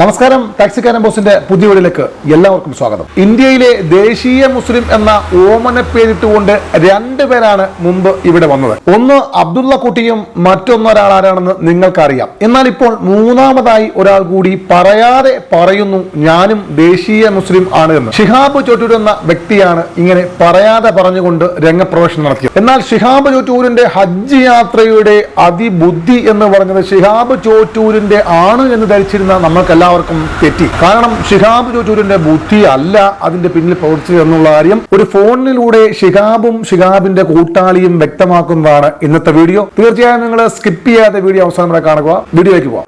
നമസ്കാരം. ടാക്സിക്കാരൻ ബോസിന്റെ പുതിയ വീടിലേക്ക് എല്ലാവർക്കും സ്വാഗതം. ഇന്ത്യയിലെ ദേശീയ മുസ്ലിം എന്ന ഓമന പേരിട്ടുകൊണ്ട് രണ്ടു പേരാണ് മുമ്പ് ഇവിടെ വന്നത്. ഒന്ന് അബ്ദുള്ള കുട്ടിയും മറ്റൊന്നൊരാൾ ആരാണെന്ന് നിങ്ങൾക്കറിയാം. എന്നാൽ ഇപ്പോൾ മൂന്നാമതായി ഒരാൾ കൂടി പറയാതെ പറയുന്നു ഞാനും ദേശീയ മുസ്ലിം ആണ് എന്ന്. ഷിഹാബ് ചോറ്റൂർ എന്ന വ്യക്തിയാണ് ഇങ്ങനെ പറയാതെ പറഞ്ഞുകൊണ്ട് രംഗപ്രവേശനം നടത്തിയത്. എന്നാൽ ഷിഹാബ് ചോറ്റൂരിന്റെ ഹജ്ജ് യാത്രയുടെ അതിബുദ്ധി എന്ന് പറഞ്ഞത് ഷിഹാബ് ചോറ്റൂരിന്റെ ആണ് എന്ന് ധരിച്ചിരുന്ന നമ്മൾക്ക് എല്ലാവർക്കും തെറ്റി. കാരണം ഷിഹാബ് ചോറ്റൂരിന്റെ ബുദ്ധി അല്ല അതിന്റെ പിന്നിൽ പ്രവർത്തിച്ചത് എന്നുള്ള കാര്യം ഒരു ഫോണിലൂടെ ഷിഹാബും ഷിഹാബിന്റെ കൂട്ടാളിയും വ്യക്തമാക്കുന്നതാണ് ഇന്നത്തെ വീഡിയോ. തീർച്ചയായും നിങ്ങൾ സ്കിപ്പ് ചെയ്യാതെ വീഡിയോ അവസാനം വരെ കാണുക. വീഡിയോയ്ക്ക് പോവാം.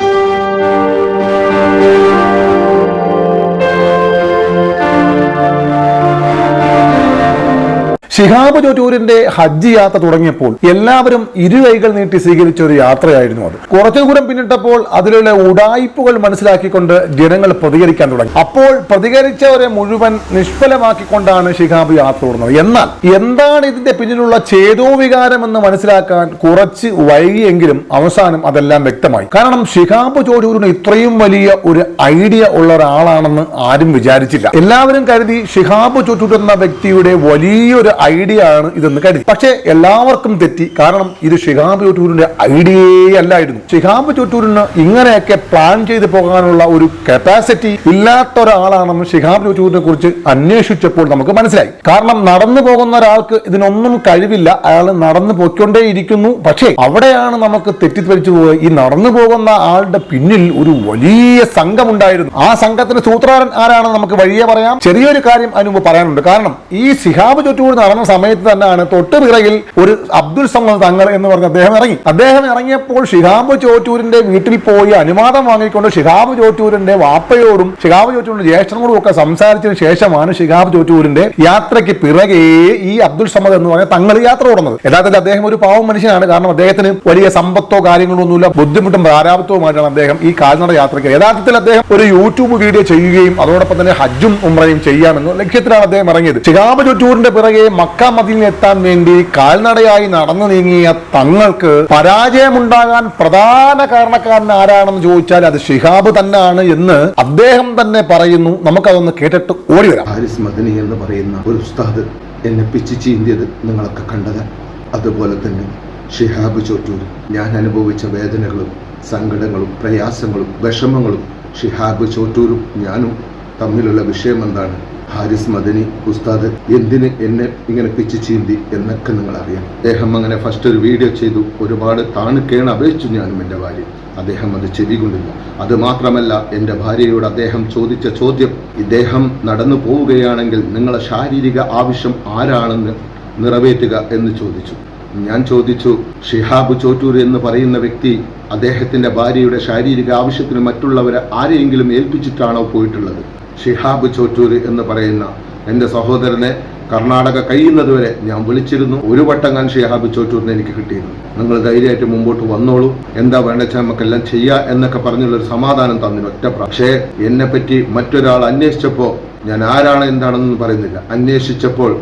ഷിഹാബ് ചോറ്റൂരിന്റെ ഹജ്ജ് യാത്ര തുടങ്ങിയപ്പോൾ എല്ലാവരും ഇരുകൈകൾ നീട്ടി സ്വീകരിച്ച ഒരു യാത്രയായിരുന്നു അത്. കുറച്ചു ദൂരം പിന്നിട്ടപ്പോൾ അതിലുള്ള ഉടായ്പകൾ മനസ്സിലാക്കിക്കൊണ്ട് ജനങ്ങൾ പ്രതികരിക്കാൻ തുടങ്ങി. അപ്പോൾ പ്രതികരിച്ചവരെ മുഴുവൻ നിഷ്ഫലമാക്കിക്കൊണ്ടാണ് ഷിഹാബ് യാത്ര തുടർന്നത്. എന്നാൽ എന്താണ് ഇതിന്റെ പിന്നിലുള്ള ചേതോവികാരം എന്ന് മനസ്സിലാക്കാൻ കുറച്ച് വൈകിയെങ്കിലും അവസാനം അതെല്ലാം വ്യക്തമായി. കാരണം ഷിഹാബ് ചോരൂരിന് ഇത്രയും വലിയ ഒരു ഐഡിയ ഉള്ള ഒരാളാണെന്ന് ആരും വിചാരിച്ചില്ല. എല്ലാവരും കരുതി ഷിഹാബ് ചോറ്റൂർ എന്ന വ്യക്തിയുടെ വലിയൊരു ഐഡിയ ആണ് ഇതെന്ന് കരുതി. പക്ഷേ എല്ലാവർക്കും തെറ്റി. കാരണം ഇത് ഷിഹാബ് ചോറ്റൂരിന്റെ ഐഡിയയേ അല്ലായിരുന്നു ഷിഹാബ് ചോറ്റൂരിന് ഇങ്ങനെയൊക്കെ പ്ലാൻ ചെയ്ത് പോകാനുള്ള ഒരു കപ്പാസിറ്റി ഇല്ലാത്ത ഒരാളാണെന്ന് ഷിഹാബ് ചോറ്റൂരിനെ കുറിച്ച് അന്വേഷിച്ചപ്പോൾ നമുക്ക് മനസ്സിലായി. കാരണം നടന്നു പോകുന്ന ഒരാൾക്ക് ഇതിനൊന്നും കഴിവില്ല. അയാൾ നടന്നു പോയിക്കൊണ്ടേയിരിക്കുന്നു. പക്ഷേ അവിടെയാണ് നമുക്ക് തെറ്റിദ്ധരിച്ചു പോയത്. ഈ നടന്നു പോകുന്ന ആളുടെ പിന്നിൽ ഒരു വലിയ സംഘമുണ്ടായിരുന്നു. ആ സംഘത്തിന്റെ സൂത്രധാരൻ ആരാണെന്ന് നമുക്ക് വഴിയെ പറയാം. ചെറിയൊരു കാര്യം അതിന് പറയാനുണ്ട്. കാരണം ഈ സിഹാബ് ചുറ്റൂർ നടന്ന സമയത്ത് തന്നെയാണ് തൊട്ട് പിറകിൽ ഒരു അബ്ദുൽ സമദ് തങ്ങൾ എന്ന് പറഞ്ഞ അദ്ദേഹം ഇറങ്ങി. അദ്ദേഹം ഇറങ്ങിയപ്പോൾ ഷിഹാബ് ചോറ്റൂരിന്റെ വീട്ടിൽ പോയി അനുവാദം വാങ്ങിക്കൊണ്ട് ഷിഹാബ് ചോറ്റൂരിന്റെ വാപ്പയോടും ഷിഹാബ് ചോറ്റൂരിന്റെ ജ്യേഷ്ഠനോടും ഒക്കെ സംസാരിച്ചതിന് ശേഷമാണ് ഷിഹാബ് ചോറ്റൂരിന്റെ യാത്രയ്ക്ക് പിറകെ ഈ അബ്ദുൽ സമദ് എന്ന് പറഞ്ഞ തങ്ങൾ യാത്ര തുടർന്നത് യഥാർത്ഥത്തിൽ അദ്ദേഹം ഒരു പാവം മനുഷ്യനാണ്. കാരണം അദ്ദേഹത്തിന് വലിയ സമ്പത്തോ കാര്യങ്ങളോ ഒന്നുമില്ല ബുദ്ധിമുട്ടും പ്രാരാബ്ദവുമായിട്ടാണ് അദ്ദേഹം ഈ കാൽനട യാത്രയ്ക്ക് യഥാർത്ഥത്തിൽ അദ്ദേഹം ഒരു യൂട്യൂബ് വീഡിയോ ചെയ്യുകയും അതോടൊപ്പം തന്നെ ഹജ്ജും ഉമ്രയും ചെയ്യാമെന്ന് ലക്ഷ്യത്തിലാണ് അദ്ദേഹം ഇറങ്ങിയത്. ഷിഹാബ് ചുറ്റൂറിന്റെ പിറകെ മക്ക മദീനിൽ എത്താൻ വേണ്ടി കാൽനടയായി നടന്നു നീങ്ങിയ തങ്ങൾക്ക് പരാജയമുണ്ടാകാൻ പ്രധാന കാരണക്കാരൻ ആരാണെന്ന് ചോദിച്ചാൽ അത് ഷിഹാബ് തന്നെയാണ് എന്ന് അദ്ദേഹം തന്നെ പറയുന്നു. നമുക്കതൊന്ന് കേട്ടിട്ട് ഓടി വരാം. എന്ന് പറയുന്ന ഒരു ഉസ്താദ് എന്നെ പിച്ചു ചീന്തിയത് നിങ്ങളൊക്കെ കണ്ടത്. അതുപോലെ തന്നെ ഷിഹാബ് ചോറ്റൂർ ഞാൻ അനുഭവിച്ച വേദനകളും സങ്കടങ്ങളും പ്രയാസങ്ങളും വിഷമങ്ങളും ഷിഹാബ് ചോറ്റൂരും ഞാനും തമ്മിലുള്ള വിഷയം എന്താണ്? ഹാരിസ് മദനി ഉസ്താദ് എന്തിന് എന്നെ ഇങ്ങനെ പിച്ച് ചീന്തി എന്നൊക്കെ നിങ്ങൾ അറിയാം അദ്ദേഹം അങ്ങനെ ഫസ്റ്റ് ഒരു വീഡിയോ ചെയ്തു. ഒരുപാട് താണുക്കേണ് അപേക്ഷിച്ചു ഞാനും എന്റെ ഭാര്യ അദ്ദേഹം അത് ചെവികൊണ്ടില്ല അത് മാത്രമല്ല എന്റെ ഭാര്യയോട് അദ്ദേഹം ചോദിച്ച ചോദ്യം ഇദ്ദേഹം നടന്നു പോവുകയാണെങ്കിൽ നിങ്ങളെ ശാരീരിക ആവശ്യം ആരാണെന്ന് നിറവേറ്റുക എന്ന് ചോദിച്ചു. ഞാൻ ചോദിച്ചു ഷിഹാബ് ചോറ്റൂർ എന്ന് പറയുന്ന വ്യക്തി അദ്ദേഹത്തിന്റെ ഭാര്യയുടെ ശാരീരിക ആവശ്യത്തിന് മറ്റുള്ളവരെ ആരെയെങ്കിലും ഏൽപ്പിച്ചിട്ടാണോ പോയിട്ടുള്ളത്? ഷിഹാബ് ചോറ്റൂർ എന്ന് പറയുന്ന എന്റെ സഹോദരനെ കർണാടക കഴിയുന്നതുവരെ ഞാൻ വിളിച്ചിരുന്നു. ഒരു വട്ടം ഞാൻ ഷിഹാബ് ചോറ്റൂരിനെ എനിക്ക് കിട്ടിയിരുന്നു. നിങ്ങൾ ധൈര്യമായിട്ട് മുമ്പോട്ട് വന്നോളൂ. എന്താ വേണ്ടച്ചാൽ നമുക്കെല്ലാം ചെയ്യാ എന്നൊക്കെ പറഞ്ഞുള്ളൊരു സമാധാനം തന്നിന് ഒറ്റ പക്ഷേ എന്നെപ്പറ്റി മറ്റൊരാൾ അന്വേഷിച്ചപ്പോൾ ഞാൻ ആരാണ് എന്താണെന്ന് പറയുന്നില്ല. അന്വേഷിച്ചപ്പോൾ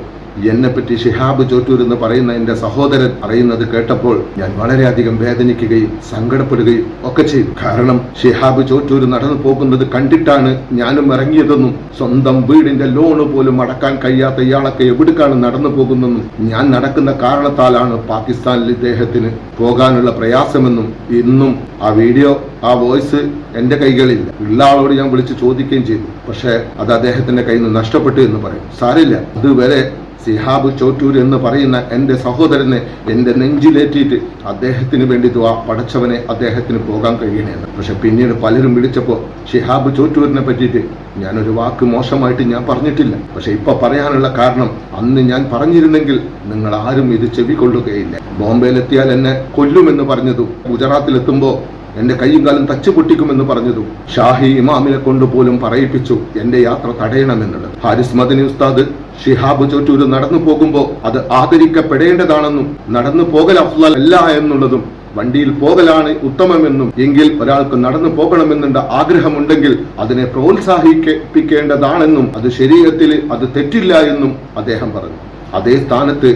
എന്നെപ്പറ്റി ഷിഹാബ് ചോറ്റൂർ എന്ന് പറയുന്ന എന്റെ സഹോദരൻ അറിയുന്നത് കേട്ടപ്പോൾ ഞാൻ വളരെയധികം വേദനിക്കുകയും സങ്കടപ്പെടുകയും ഒക്കെ ചെയ്തു. കാരണം ഷിഹാബ് ചോറ്റൂർ നടന്നു പോകുന്നത് കണ്ടിട്ടാണ് ഞാനും ഇറങ്ങിയതെന്നും സ്വന്തം വീടിന്റെ ലോണ് പോലും അടക്കാൻ കഴിയാത്ത ഇയാളൊക്കെ എവിടേക്കാണ് നടന്നു പോകുന്നതെന്നും ഞാൻ നടക്കുന്ന കാരണത്താലാണ് പാകിസ്ഥാനിൽ ഇദ്ദേഹത്തിന് പോകാനുള്ള പ്രയാസമെന്നും ഇന്നും ആ വീഡിയോ ആ വോയിസ് എന്റെ കൈകളിൽ ഉള്ള ആളോട് ഞാൻ വിളിച്ച് ചോദിക്കുകയും ചെയ്തു. പക്ഷേ അത് അദ്ദേഹത്തിന്റെ കയ്യിൽ നിന്ന് നഷ്ടപ്പെട്ടു എന്ന് പറയും. സാരില്ല അതുവരെ സിഹാബ് ചോറ്റൂർ എന്ന് പറയുന്ന എന്റെ സഹോദരനെ എന്റെ നെഞ്ചിലേറ്റിയിട്ട് അദ്ദേഹത്തിന് വേണ്ടി ദ്വാ പടച്ചവനെ അദ്ദേഹത്തിന് പോകാൻ കഴിയണേന്ന്. പക്ഷെ പിന്നീട് പലരും വിളിച്ചപ്പോൾ ഷിഹാബ് ചോറ്റൂരിനെ പറ്റിയിട്ട് ഞാനൊരു വാക്ക് മോശമായിട്ട് ഞാൻ പറഞ്ഞിട്ടില്ല. പക്ഷെ ഇപ്പൊ പറയാനുള്ള കാരണം അന്ന് ഞാൻ പറഞ്ഞിരുന്നെങ്കിൽ നിങ്ങൾ ആരും ഇത് ചെവിക്കൊള്ളുകയില്ല ബോംബെയിലെത്തിയാൽ എന്നെ കൊല്ലുമെന്ന് പറഞ്ഞതും. ഗുജറാത്തിലെത്തുമ്പോൾ എന്റെ കൈയും കാലും തച്ചു പൊട്ടിക്കുമെന്ന് പറഞ്ഞതും. ഷാഹി ഇമാമിനെ കൊണ്ടുപോലും പറയിപ്പിച്ചു എന്റെ യാത്ര തടയണമെന്നുള്ളത്. ഹാരിസ് മദനി ഉസ്താദ് ഷിഹാബ് ചോറ്റൂര് നടന്നു പോകുമ്പോൾ അത് ആദരിക്കപ്പെടേണ്ടതാണെന്നും നടന്നു പോകൽ അഫ്ലൽ അല്ല എന്നുള്ളതും വണ്ടിയിൽ പോകലാണ് ഉത്തമമെന്നും എങ്കിൽ ഒരാൾക്ക് നടന്നു പോകണമെന്നുള്ള ആഗ്രഹമുണ്ടെങ്കിൽ അതിനെ പ്രോത്സാഹിപ്പിക്കേണ്ടതാണെന്നും അത് ശരീരത്തിൽ അത് തെറ്റില്ല എന്നും അദ്ദേഹം പറഞ്ഞു. അതേ സ്ഥാനത്ത്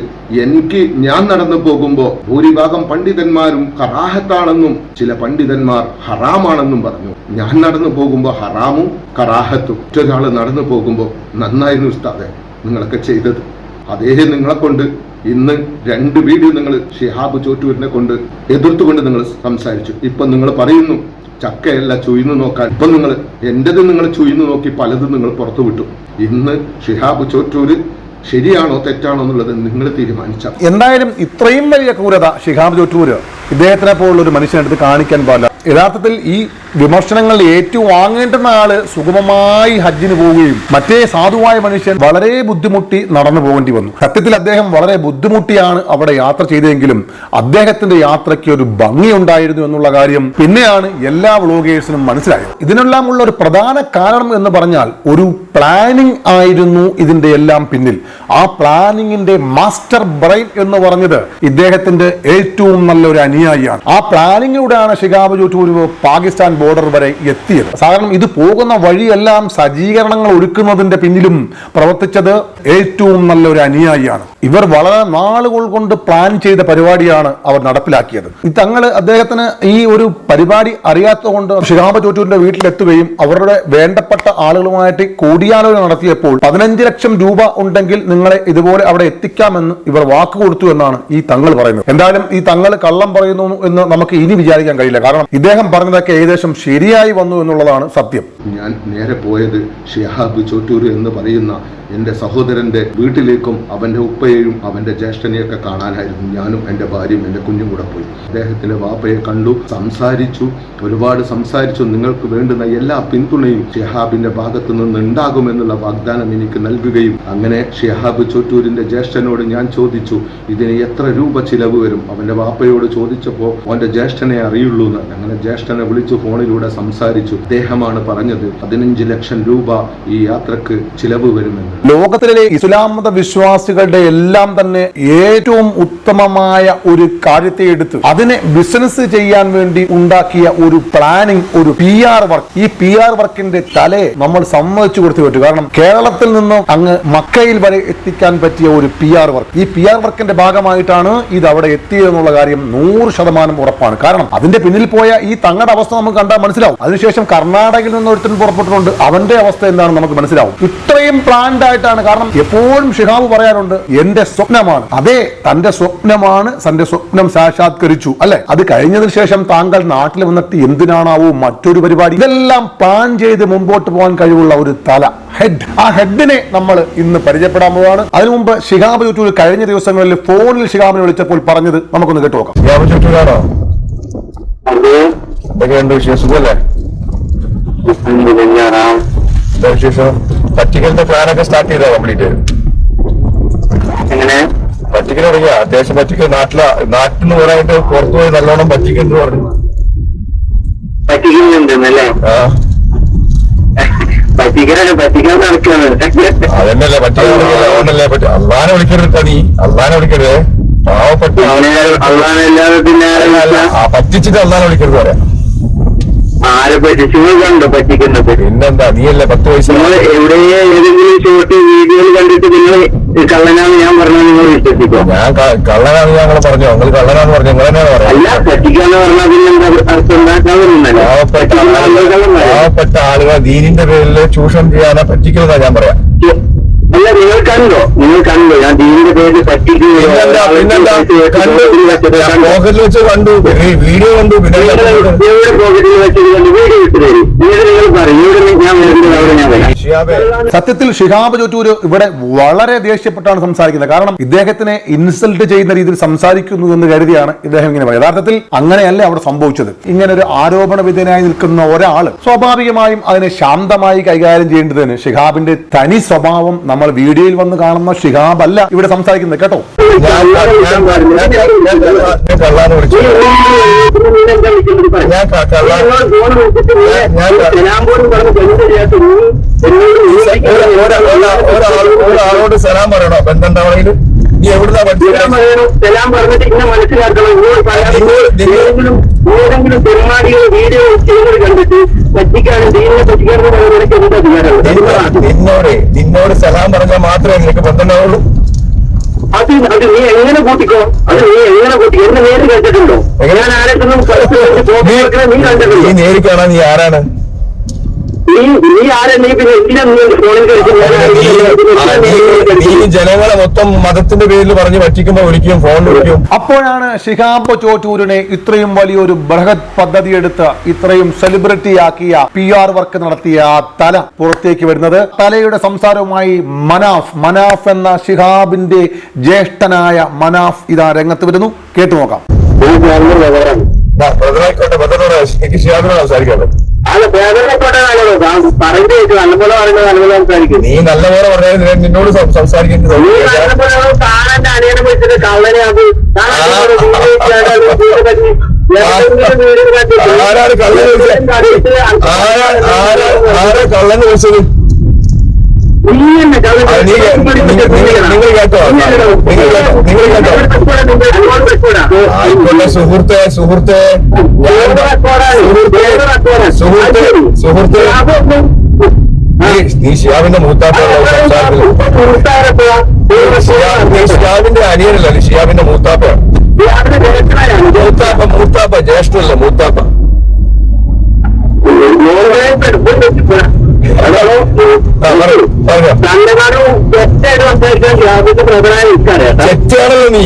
എനിക്ക് ഞാൻ നടന്നു പോകുമ്പോൾ ഭൂരിഭാഗം പണ്ഡിതന്മാരും കറാഹത്താണെന്നും ചില പണ്ഡിതന്മാർ ഹറാമാണെന്നും പറഞ്ഞു. ഞാൻ നടന്നു പോകുമ്പോൾ ഹറാമും കറാഹത്തും. മറ്റൊരാൾ നടന്നു പോകുമ്പോൾ നന്നായിരുന്നു ഉസ്താദെ. നിങ്ങളൊക്കെ ചെയ്തത്. അതേ നിങ്ങളെ കൊണ്ട് ഇന്ന് രണ്ട് വീഡിയോ നിങ്ങൾ ഷിഹാബ് ചോറ്റൂരിനെ കൊണ്ട് എതിർത്തുകൊണ്ട് നിങ്ങൾ സംസാരിച്ചു. ഇപ്പൊ നിങ്ങൾ പറയുന്നു ചക്കയല്ല ചുയിന്ന് നോക്കാൻ. ഇപ്പൊ നിങ്ങൾ എന്റേത് നിങ്ങൾ ചുയിന്ന് നോക്കി പലതും നിങ്ങൾ പുറത്തു വിട്ടു. ഇന്ന് ഷിഹാബ് ചോറ്റൂര് ശരിയാണോ തെറ്റാണോ എന്നുള്ളത് നിങ്ങൾ തീരുമാനിച്ച എന്തായാലും ഇത്രയും വലിയ ക്രൂരത ഷിഹാബ് ചോറ്റൂര് ഇദ്ദേഹത്തിനെ പോലുള്ള ഒരു മനുഷ്യനെടുത്ത് കാണിക്കാൻ പാടില്ല. യഥാർത്ഥത്തിൽ ഈ വിമർശനങ്ങൾ ഏറ്റുവാങ്ങേണ്ടുന്ന ആൾ സുഗമമായി ഹജ്ജിന് പോവുകയും മറ്റേ സാധുവായ മനുഷ്യൻ വളരെ ബുദ്ധിമുട്ടി നടന്നു പോകേണ്ടി വന്നു. സത്യത്തിൽ അദ്ദേഹം വളരെ ബുദ്ധിമുട്ടിയാണ് അവിടെ യാത്ര ചെയ്തതെങ്കിലും അദ്ദേഹത്തിന്റെ യാത്രയ്ക്ക് ഒരു ഭംഗി ഉണ്ടായിരുന്നു എന്നുള്ള കാര്യം പിന്നെയാണ് എല്ലാ വ്ളോഗേഴ്സിനും മനസ്സിലായത്. ഇതിനെല്ലാം ഉള്ള ഒരു പ്രധാന കാരണം എന്ന് പറഞ്ഞാൽ ഒരു പ്ലാനിംഗ് ആയിരുന്നു ഇതിന്റെ എല്ലാം പിന്നിൽ. ആ പ്ലാനിങ്ങിന്റെ മാസ്റ്റർ ബ്രെയിൻ എന്ന് പറഞ്ഞത് ഇദ്ദേഹത്തിന്റെ ഏറ്റവും നല്ല ഒരു അനുയായിയാണ്. ആ പ്ലാനിങ്ങിലൂടെയാണ് ഷികാബ് ചൂറ്റൂര് പാകിസ്ഥാൻ ബോർഡർ വരെ എത്തിയത്. സാധാരണ ഇത് പോകുന്ന വഴിയെല്ലാം സജ്ജീകരണങ്ങൾ ഒരുക്കുന്നതിന്റെ പിന്നിലും പ്രവർത്തിച്ചത് ഏറ്റവും നല്ലൊരു അനുയായിയാണ്. ഇവർ വളരെ നാളുകൾ കൊണ്ട് പ്ലാൻ ചെയ്ത പരിപാടിയാണ് അവർ നടപ്പിലാക്കിയത്. തങ്ങൾ അദ്ദേഹത്തിന് ഈ ഒരു പരിപാടി അറിയാത്തതുകൊണ്ട് ഷിഹാബ് ചോറ്റൂരിന്റെ വീട്ടിലെത്തുകയും അവരുടെ വേണ്ടപ്പെട്ട ആളുകളുമായിട്ട് കൂടിയാലോചന നടത്തിയപ്പോൾ പതിനഞ്ച് ലക്ഷം രൂപ ഉണ്ടെങ്കിൽ നിങ്ങളെ ഇതുപോലെ അവിടെ എത്തിക്കാമെന്ന് ഇവർ വാക്ക് കൊടുത്തു എന്നാണ് ഈ തങ്ങൾ പറയുന്നത്. എന്തായാലും ഈ തങ്ങൾ കള്ളം പറയുന്നു എന്ന് നമുക്ക് ഇനി വിചാരിക്കാൻ കഴിയില്ല. കാരണം ഇദ്ദേഹം പറഞ്ഞതൊക്കെ ഏകദേശം ശരിയായി വന്നു എന്നുള്ളതാണ് സത്യം. ഞാൻ നേരെ പോയത് ഷിഹാബ് ചോറ്റൂർ എന്ന് പറയുന്ന എന്റെ സഹോദരന്റെ വീട്ടിലേക്കും അവന്റെ ഉപ്പയെയും അവന്റെ ജ്യേഷ്ഠനെയൊക്കെ കാണാനായിരുന്നു ഞാനും എന്റെ ഭാര്യയും എന്റെ കുഞ്ഞും കൂടെ പോയി. അദ്ദേഹത്തിന്റെ വാപ്പയെ കണ്ടു സംസാരിച്ചു ഒരുപാട് സംസാരിച്ചു. നിങ്ങൾക്ക് വേണ്ടുന്ന എല്ലാ പിന്തുണയും ഷെഹാബിന്റെ ഭാഗത്തു നിന്ന് ഉണ്ടാകുമെന്നുള്ള വാഗ്ദാനം എനിക്ക് നൽകുകയും അങ്ങനെ ഷിഹാബ് ചോറ്റൂരിന്റെ ജ്യേഷ്ഠനോട് ഞാൻ ചോദിച്ചു ഇതിന് എത്ര രൂപ ചിലവ് വരും? അവന്റെ വാപ്പയോട് ചോദിച്ചപ്പോൾ അവന്റെ ജ്യേഷ്ഠനെ അറിയുള്ളൂ എന്ന്. അങ്ങനെ ജ്യേഷ്ഠനെ വിളിച്ചു ഫോണിലൂടെ സംസാരിച്ചു. അദ്ദേഹമാണ് പറഞ്ഞത് പതിനഞ്ച് ലക്ഷം രൂപ ഈ യാത്രയ്ക്ക് ചിലവ് വരുമെന്ന്. ലോകത്തിലെ ഇസ്ലാം മത വിശ്വാസികളുടെ എല്ലാം തന്നെ ഏറ്റവും ഉത്തമമായ ഒരു കാര്യത്തെ എടുത്ത് അതിനെ ബിസിനസ് ചെയ്യാൻ വേണ്ടി ഉണ്ടാക്കിയ ഒരു പ്ലാനിങ് ഒരു പി ആർ വർക്ക് ഈ പി ആർ വർക്കിന്റെ തലയെ നമ്മൾ സമ്മതിച്ചു കൊടുത്തു വിട്ടു കാരണം കേരളത്തിൽ നിന്നും അങ്ങ് മക്കയിൽ വരെ എത്തിക്കാൻ പറ്റിയ ഒരു പി ആർ വർക്ക് ഈ പി ആർ വർക്കിന്റെ ഭാഗമായിട്ടാണ് ഇത് അവിടെ എത്തിയതെന്നുള്ള കാര്യം നൂറ് ശതമാനം ഉറപ്പാണ്. കാരണം അതിന്റെ പിന്നിൽ പോയ ഈ തങ്ങളുടെ അവസ്ഥ നമുക്ക് കണ്ടാൽ മനസ്സിലാവും. അതിനുശേഷം കർണാടകയിൽ നിന്ന് ഒരുത്തൻ പുറപ്പെട്ടിട്ടുണ്ട്. അവന്റെ അവസ്ഥ എന്താണെന്ന് നമുക്ക് മനസ്സിലാവും. ഇത്രയും പ്ലാൻഡ് ആയിട്ടാണ്. കാരണം എപ്പോഴും ഷിഹാബ് പറയാറുണ്ട് എന്റെ സ്വപ്നമാണ്. അതെ തന്റെ സ്വപ്നമാണ് തന്റെ സ്വപ്നം സാക്ഷാത്കരിച്ചു. അല്ലെ? അത് കഴിഞ്ഞതിന് ശേഷം താങ്കൾ നാട്ടിൽ വന്നിട്ട് എന്തിനാണാവോ മറ്റൊരു പരിപാടി. ഇതെല്ലാം പ്ലാൻ ചെയ്ത് മുമ്പോട്ട് പോകാൻ കഴിവുള്ള ഒരു തല ഹെഡ് ആ ഹെഡിനെ നമ്മൾ ഇന്ന് പരിചയപ്പെടാൻ പോവാണ് അതിനു മുമ്പ് ഷിഹാബ് ചുറ്റൂർ കഴിഞ്ഞ ദിവസങ്ങളിൽ ഫോണിൽ ഷിഹാബിനെ വിളിച്ചപ്പോൾ പറഞ്ഞത് നമുക്കൊന്ന് കേട്ടു നോക്കാം. ചുറ്റൂരാണോ അതെ. എന്തൊക്കെയുണ്ട് വിശേഷം? സുഖല്ലേ? വിശേഷം പറ്റിക്കലിന്റെ പ്ലാനൊക്കെ സ്റ്റാർട്ട് ചെയ്തോ കംപ്ലീറ്റ് എങ്ങനെ? പറ്റിക്കൽ തുടങ്ങിയ? അത്യാവശ്യം പറ്റിക്കൽ നാട്ടില നാട്ടിൽ നിന്ന് പറയാനായിട്ട് പുറത്തു നല്ലോണം നല്ലോണം പറ്റിക്കുന്നു പറഞ്ഞു. പറ്റിക്കുന്നുണ്ടെന്നല്ലേ ആ. പറ്റിക്കൽ അതുകൊണ്ടല്ലേ പറ്റി അള്ളാനെ വിളിക്കരുത് നീ. അള്ളാനെ വിളിക്കരുത്. പാവപ്പെട്ട പിന്നെ പറ്റിച്ചിട്ട് അള്ളാനെ വിളിക്കരുത് പറയാം. ആരെ പറ്റിച്ചു കണ്ടോ പറ്റിക്കുന്നത്? പിന്നെന്താ? നീയല്ലേ പത്ത് പൈസ നിങ്ങൾ എവിടെ ഏതെങ്കിലും ഷോർട്ട് വീഡിയോയിൽ കണ്ടിട്ട് നിങ്ങൾ കള്ളനാണ് ഞാൻ പറഞ്ഞത് നിങ്ങൾ വിശ്വസിക്കോ ഞാൻ കള്ളനാണ് ഞങ്ങൾ പറഞ്ഞു. നിങ്ങൾ കള്ളനാണ് പറഞ്ഞു. നിങ്ങൾ തന്നെയാണ് അല്ല പറയാം പറ്റിക്കാന്ന് പറഞ്ഞാൽ പിന്നെ അർത്ഥം ഉണ്ടാക്കാൻ പാവപ്പെട്ട ആളുകൾ ദീനിന്റെ പേരിൽ ചൂഷണം ചെയ്യാനാ പറ്റിക്കുന്നതാ ഞാൻ പറയാം. അല്ല നിങ്ങൾ കണ്ടോ? നിങ്ങൾ കണ്ടോ? ഞാൻ ദീപിന്റെ പേര് പോക്കറ്റിൽ വെച്ച് കണ്ടു. വീഡിയോ കണ്ടു. പിന്നെ. പോക്കറ്റിൽ വെച്ചത് കണ്ടു. വീഡിയോ ഇട്ടു തരും. നിങ്ങൾ പറയും ഇവിടെ ഞാൻ വരുന്നത് അവിടെ ഞാൻ വരാം ഷിഹാബേ, സത്യത്തിൽ ഷിഹാബ് ചോറ്റൂര് ഇവിടെ വളരെ ദേഷ്യപ്പെട്ടാണ് സംസാരിക്കുന്നത്. കാരണം ഇദ്ദേഹത്തിനെ ഇൻസൾട്ട് ചെയ്യുന്ന രീതിയിൽ സംസാരിക്കുന്നു എന്ന് കരുതിയാണ് ഇദ്ദേഹം ഇങ്ങനെ പറയുന്നത്. യഥാർത്ഥത്തിൽ അങ്ങനെയല്ല അവിടെ സംഭവിച്ചത്. ഇങ്ങനെ ഒരു ആരോപണ വിധേയനായി നിൽക്കുന്ന ഒരാൾ സ്വാഭാവികമായും അതിനെ ശാന്തമായി കൈകാര്യം ചെയ്യേണ്ടതിന് ഷിഹാബിന്റെ തനി സ്വഭാവം നമ്മൾ വീഡിയോയിൽ വന്ന് കാണുന്ന ഷിഹാബ് അല്ല ഇവിടെ സംസാരിക്കുന്നത്. കേട്ടോ? ഞാൻ ഒരാളോട് സലാം പറയണോ? ബന്ധം നീ എവിടുന്നാ പഠിച്ചെല്ലാം പറഞ്ഞിട്ട് നിന്നോട് നിന്നോട് സലാം പറഞ്ഞാൽ മാത്രമേ നിനക്ക് ബന്ധമുണ്ടാവുള്ളൂ അത് അത് നീ എങ്ങനെ കൂട്ടിക്കോ? അത് നീ എങ്ങനെ കൂട്ടിക്കോ എന്നെ ഞാൻ ആരെങ്കിലും നീ കണ്ടിട്ടുണ്ടോ? നീ നേരിൽ നീ ആരാണ്? നീ നീ ആരെന്നെ പിന്നെ എന്തിനാ നീ ഫോണിൽ ആ, നീ- നീ ജനങ്ങളെ മൊത്തം മതത്തിന്റെ പേരിൽ പറഞ്ഞ് പറ്റിക്കുമ്പോ ഒരിക്കലും ഫോൺ വിളിക്കും. അപ്പോഴാണ് ശിഹാബ് ചോറ്റൂരിനെ ഇത്രയും വലിയൊരു ബൃഹത് പദ്ധതി എടുത്ത് ഇത്രയും സെലിബ്രിറ്റി ആക്കിയ പി ആർ വർക്ക് നടത്തിയ ആ തല പുറത്തേക്ക് വരുന്നത്. തലയുടെ സംസാരവുമായി മനാഫ് മനാഫ് എന്ന ഷിഹാബിന്റെ ജ്യേഷ്ഠനായ മനാഫ് ഇതാ രംഗത്ത് വരുന്നു. കേട്ടു നോക്കാം. ബ്രദറായിക്കോട്ടെ ബ്രദറോട് എനിക്ക് ഷിയാബിനോട് സംസാരിക്കാമോ അല്ല പേദപ്പെട്ട നല്ലതോ പറയുന്നത് കേൾക്കും നല്ലപോലെ പറയുന്നത് നല്ലപോലെ സംസാരിക്കും നീ നല്ലപോലെ പറഞ്ഞാൽ നിന്നോട് സംസാരിക്കുന്നത് നീ നല്ലപോലെ കാണാന്റെ അനിയനെ വിളിച്ചിട്ട് കള്ളനെ അത് ആരാണ് വിളിച്ചത്? ആരാ ആരാ ആരാ വിളിച്ചത് ആയിക്കോട്ടെ സുഹൃത്തെ സുഹൃത്തെ ഞാൻ- സുഹൃത്തെ സുഹൃത്തെ നീ നീ ഷിയാബിന്റെ മൂത്താപ്പയുള്ള സംസാരത്തിൽ ഷിയാ- നീ ഷിയാബിന്റെ അനിയനല്ല നീ ഷിയാബിന്റെ മൂത്താപ്പയാണ് മൂത്താപ്പ മൂത്താപ്പ ജ്യേഷ്ഠല്ല മൂത്താപ്പ തെറ്റാണല്ലോ നീ.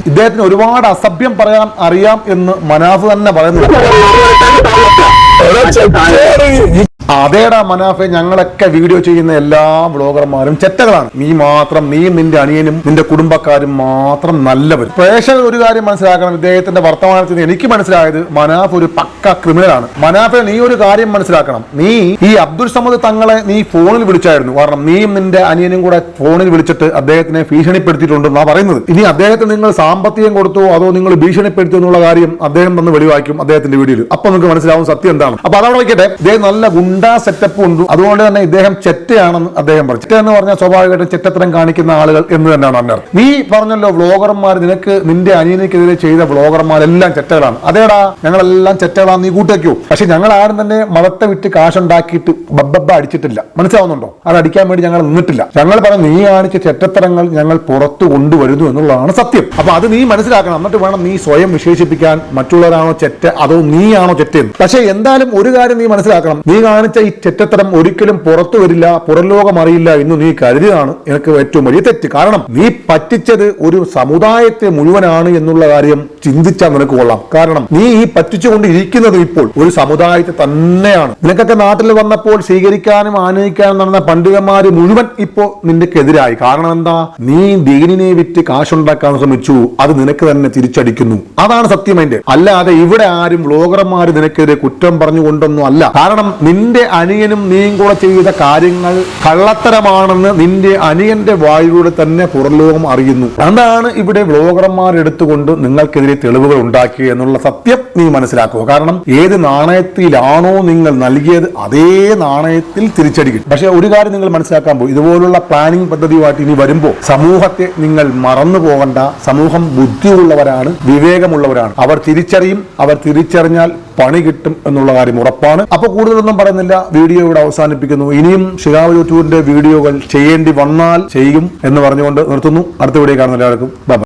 ഇദ്ദേഹത്തിന് ഒരുപാട് അസഭ്യം പറയാൻ അറിയാം എന്ന് മനാഫ് തന്നെ പറയുന്നു അതേടാ മനാഫെ ഞങ്ങളൊക്കെ വീഡിയോ ചെയ്യുന്ന എല്ലാ വ്ളോഗർമാരും ചെറ്റകളാണ്. നീ മാത്രം നീ നിന്റെ അണിയനും നിന്റെ കുടുംബക്കാരും മാത്രം നല്ലവരും. പ്രേക്ഷകർ ഒരു കാര്യം മനസ്സിലാക്കണം. ഇദ്ദേഹത്തിന്റെ വർത്തമാനത്തിൽ നിന്ന് എനിക്ക് മനസ്സിലായത് മനാഫ് ഒരു പക്ക ക്രിമിനലാണ് മനാഫെ നീ ഒരു കാര്യം മനസ്സിലാക്കണം. നീ ഈ അബ്ദുൾ സമദ് തങ്ങളെ നീ ഫോണിൽ വിളിച്ചായിരുന്നു. കാരണം നീയും നിന്റെ അനിയനും കൂടെ ഫോണിൽ വിളിച്ചിട്ട് അദ്ദേഹത്തിനെ ഭീഷണിപ്പെടുത്തിയിട്ടുണ്ടെന്നാ പറയുന്നത്. ഇനി അദ്ദേഹത്തിന് നിങ്ങൾ സാമ്പത്തികം കൊടുത്തോ അതോ നിങ്ങൾ ഭീഷണിപ്പെടുത്തു എന്നുള്ള കാര്യം അദ്ദേഹം തന്ന് വെളിവാക്കും അദ്ദേഹത്തിന്റെ വീഡിയോയിൽ. അപ്പൊ നിങ്ങൾക്ക് മനസ്സിലാവും സത്യം എന്താണ്. അപ്പൊ അതവിടെ വയ്ക്കട്ടെ ഇദ്ദേഹം നല്ല ഗുണ്ടാ സെറ്റപ്പ് ഉണ്ട്? അതുകൊണ്ട് തന്നെ ഇദ്ദേഹം ചെറ്റയാണെന്ന് അദ്ദേഹം പറഞ്ഞു. ചെറ്റ എന്ന് പറഞ്ഞാൽ സ്വാഭാവികമായിട്ടും ചെറ്റത്തരം കാണിക്കുന്ന ആളുകൾ എന്ന് തന്നെയാണ് അന്നർ നീ പറഞ്ഞല്ലോ വ്ളോഗർമാർ നിനക്ക് നിന്റെ അനിയനിക്കെതിരെ ചെയ്ത വ്ളോഗർമാരെല്ലാം ചെറ്റകളാണ്. അതേടാ ഞങ്ങളെല്ലാം ചെറ്റകളാണ് നീ കൂട്ടേക്കോ പക്ഷെ ഞങ്ങൾ ആരും തന്നെ മതത്തെ വിറ്റ് കാശുണ്ടാക്കിയിട്ട് ബബ്ബബ്ബ അടിച്ചിട്ടില്ല. മനസ്സിലാവുന്നുണ്ടോ? അത് അടിക്കാൻ വേണ്ടി ഞങ്ങൾ നിന്നിട്ടില്ല. ഞങ്ങൾ പറഞ്ഞു നീ കാണിച്ച ചെറ്റത്തരങ്ങൾ ഞങ്ങൾ പുറത്തു കൊണ്ടുവരുന്നു എന്നുള്ളതാണ് സത്യം. അപ്പൊ അത് നീ മനസ്സിലാക്കണം. എന്നിട്ട് വേണം നീ സ്വയം വിശേഷിപ്പിക്കാൻ മറ്റുള്ളവരാണോ ചെറ്റ അതോ നീയാണോ ചെറ്റെന്ന് പക്ഷെ എന്തായാലും ഒരു കാര്യം നീ മനസ്സിലാക്കണം. നീ കാണിച്ച ഈ ചെറ്റത്തരം ഒരിക്കലും പുറത്തു വരില്ല പുറം ലോകം അറിയില്ല എന്ന് നീ കരുതിയതാണ് എനിക്ക് ഏറ്റവും വലിയ തെറ്റ്. കാരണം നീ പറ്റിച്ചത് ഒരു സമുദായത്തെ മുഴുവനാണ് എന്നുള്ള കാര്യം ചിന്തിച്ചാൽ നിനക്ക് കൊള്ളാം. കാരണം നീ ഈ പറ്റിച്ചുകൊണ്ട് ഇരിക്കുന്നത് ഇപ്പോൾ ഒരു സമുദായത്തെ തന്നെയാണ്. നിനക്കൊക്കെ നാട്ടിൽ വന്നപ്പോൾ സ്വീകരിക്കാനും ആനയിക്കാനും നടന്ന പണ്ഡിതന്മാര് മുഴുവൻ ഇപ്പോ നിന്റെക്കെതിരായി. കാരണം എന്താ? നീ ദീനിനെ വിറ്റ് കാശുണ്ടാക്കാൻ ശ്രമിച്ചു. അത് നിനക്ക് തന്നെ തിരിച്ചടിക്കുന്നു. അതാണ് സത്യം അതിന്റെ അല്ലാതെ ഇവിടെ ആരും വ്ലോഗർമാര് നിനക്കെതിരെ കുറ്റം പറഞ്ഞുകൊണ്ടൊന്നും അല്ല. കാരണം നിന്റെ അനിയനും നീയും കൂടെ ചെയ്ത കാര്യങ്ങൾ കള്ളത്തരമാണെന്ന് നിന്റെ അനിയന്റെ വായിലൂടെ തന്നെ പുറലോകം അറിയുന്നു. അതാണ് ഇവിടെ വ്ലോഗർമാർ എടുത്തുകൊണ്ട് നിങ്ങൾക്കെതിരെ തെളിവുകൾ ഉണ്ടാക്കി എന്നുള്ള സത്യം നീ മനസ്സിലാക്കുക. കാരണം ഏത് നാണയത്തിലാണോ നിങ്ങൾ നൽകിയത് അതേ നാണയത്തിൽ തിരിച്ചടിക്കും പക്ഷെ ഒരു കാര്യം നിങ്ങൾ മനസ്സിലാക്കാൻ പോകും. ഇതുപോലുള്ള പ്ലാനിംഗ് പദ്ധതിയുമായിട്ട് ഇനി വരുമ്പോൾ സമൂഹത്തെ നിങ്ങൾ മറന്നു പോകണ്ട സമൂഹം ബുദ്ധിയുള്ളവരാണ് വിവേകമുള്ളവരാണ്. അവർ തിരിച്ചറിയും അവർ തിരിച്ചറിഞ്ഞാൽ പണി കിട്ടും എന്നുള്ള കാര്യം ഉറപ്പാണ്. അപ്പോൾ കൂടുതലൊന്നും പറയുന്നില്ല വീഡിയോ ഇവിടെ അവസാനിപ്പിക്കുന്നു. ഇനിയും ഷിഹാബ് യൂട്യൂബിന്റെ വീഡിയോകൾ ചെയ്യേണ്ടി വന്നാൽ ചെയ്യും എന്ന് പറഞ്ഞുകൊണ്ട് നിർത്തുന്നു. അടുത്ത വീഡിയോ കാണുന്ന എല്ലാവർക്കും ബൈ.